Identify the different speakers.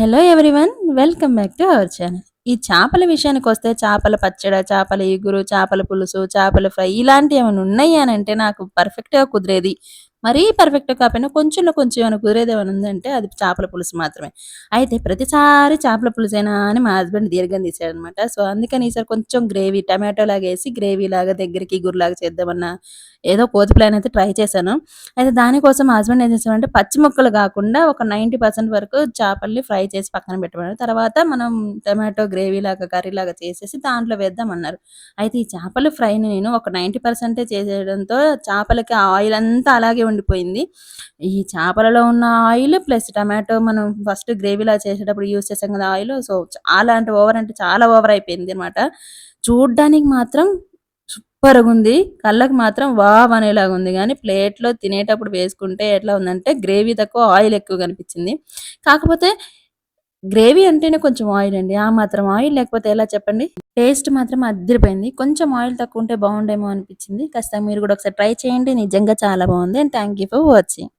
Speaker 1: Hello everyone welcome back to our channel ఈ చేపల విషయానికి వస్తే చేపల పచ్చడ చేపల ఇగురు చేపల పులుసు చేపల ఫ్రై ఇలాంటివి ఏమైనా ఉన్నాయి అని అంటే నాకు పర్ఫెక్ట్గా కుదిరేది. మరీ పర్ఫెక్ట్ కాకపోయినా కొంచెంలో కొంచెం ఏమైనా కుదిరేది ఉందంటే అది చేపల పులుసు మాత్రమే. అయితే ప్రతిసారి చేపల పులుసైనా అని మా హస్బెండ్ దీర్ఘం తీసాడనమాట సో అందుకని ఈసారి కొంచెం గ్రేవీ టమాటో లాగా వేసి గ్రేవీ లాగా దగ్గరికి గురిలాగా చేద్దామన్న ఏదో కోతి ప్లాన్ అయితే ట్రై చేశాను. అయితే దానికోసం మా హస్బెండ్ ఏం చేసామంటే పచ్చి ముక్కలు కాకుండా ఒక నైంటీ పర్సెంట్ వరకు చేపల్ని ఫ్రై చేసి పక్కన పెట్టమన్నారు తర్వాత మనం టమాటో గ్రేవీ లాగా కర్రీ లాగా చేసేసి దాంట్లో వేద్దామన్నారు. అయితే ఈ చేపల ఫ్రైని నేను ఒక నైంటీ పర్సెంటే చేసేయడంతో చేపలకి ఆయిల్ అంతా అలాగే ఉండిపోయింది. ఈ చేపలలో ఉన్న ఆయిల్ ప్లస్ టమాటో మనం ఫస్ట్ గ్రేవీలా చేసేటప్పుడు యూస్ చేసాం కదా ఆయిల్. సో చాలా అంటే ఓవర్ అంటే చాలా ఓవర్ అయిపోయింది అనమాట చూడ్డానికి మాత్రం సూపర్గా ఉంది. కళ్ళకు మాత్రం వావ్ అనేలాగా ఉంది. కానీ ప్లేట్లో తినేటప్పుడు వేసుకుంటే ఎట్లా ఉందంటే గ్రేవీ తక్కువ ఆయిల్ ఎక్కువ కనిపించింది. కాకపోతే గ్రేవీ అంటేనే కొంచెం ఆయిల్ అండి. ఆ మాత్రం ఆయిల్ లేకపోతే ఎలా చెప్పండి? టేస్ట్ మాత్రం అద్దరిపోయింది కొంచెం ఆయిల్ తక్కువ ఉంటే బాగుండేమో అనిపించింది. ఖచ్చితంగా మీరు కూడా ఒకసారి ట్రై చేయండి. నిజంగా చాలా బాగుంది. And thank you for watching.